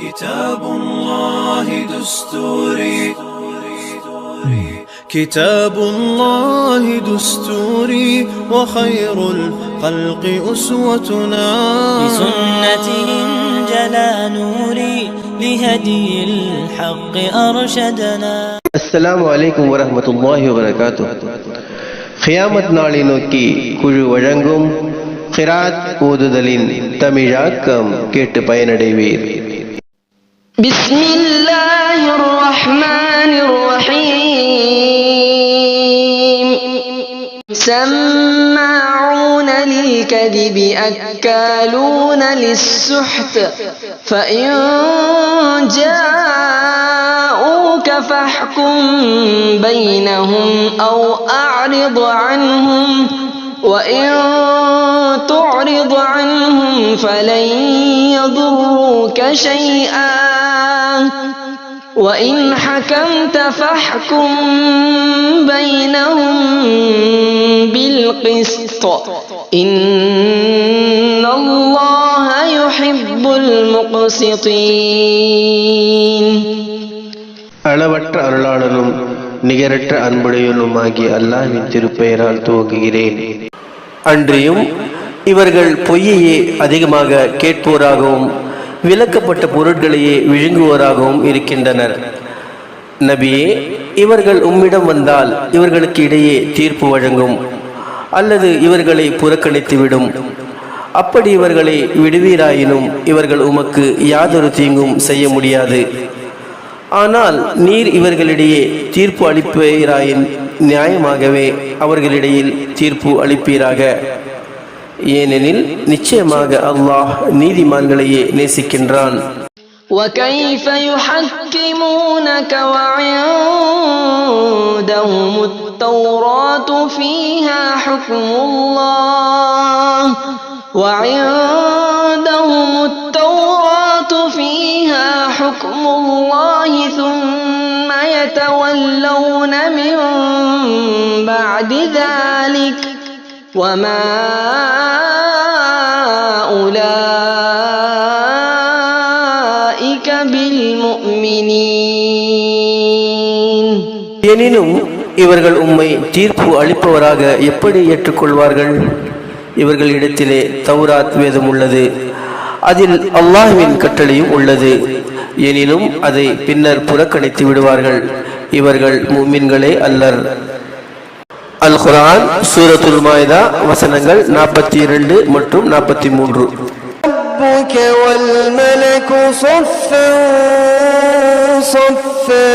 كتاب الله دستوري كتاب الله دستوري وخير الخلق أسوتنا بسنته انجلى نوري لهدي الحق أرشدنا அஸ்ஸலாமு அலைக்கும் வரஹ்மத்துல்லாஹி வபரகாத்து கியாமத் நாளை நோக்கி குழு வழங்கும் கிராத் ஓதுதலின் தமிழாக்கம் கேட்டு பயனடைவீர் بسم الله الرحمن الرحيم. سماعون للكذب أكالون للسحت. فإن جاءوك فاحكم بينهم أو أعرض عنهم. وإن تعرض عنهم فلن يضروك شيئا وإن حكمت فاحكم بينهم بالقسط إن الله يحب المقسطين அளவற்ற அருளாளனும் நிகரற்ற அன்புடையனும் ஆகிய அல்லாஹ்வின் திருப்பெயரால் துவங்குகிறேன் அன்றியும் இவர்கள் பொய்யையே அதிகமாக கேட்போராகவும் விலக்கப்பட்ட பொருட்களையே விழுங்குவோராகவும் இருக்கின்றனர். நபியே இவர்கள் உம்மிடம் வந்தால் இவர்களுக்கு இடையே தீர்ப்பு வழங்கும் அல்லது இவர்களை புறக்கணித்துவிடும் அப்படி இவர்களை விடுவீராயினும் இவர்கள் உமக்கு யாதொரு தீங்கும் செய்ய முடியாது. ஆனால் நீர் இவர்களிடையே தீர்ப்பு அளிப்பீராயின் நியாயமாகவே அவர்களிடையில் தீர்ப்பு அளிப்பீராக. ஏனெனில் நிச்சயமாக அல்லாஹ் நீதிமான்களையே நேசிக்கின்றான் وكيف يحكمونك وعندهم التوراة فيها حكم الله وعندهم التوراة فيها حكم الله ثم يتولون من بعد ذلك وما أولئك بالمؤمنين எனினும் இவர்கள் உம்மை தீர்ப்பு அளிப்பவராக எப்படி ஏற்றுக்கொள்வார்கள் இவர்களிடத்திலே தௌராத் வேதம் உள்ளது அதில் அல்லாஹ்வின் கட்டளையும் உள்ளது எனினும் அதை பின்னர் புறக்கணித்து விடுவார்கள் இவர்கள் முமின்களே அல்லர் அல் குர்ஆன் சூரத்துல் மாயிதா வசனங்கள் நாற்பத்தி இரண்டு மற்றும் நாற்பத்தி மூன்று ربك والملك صفا صفا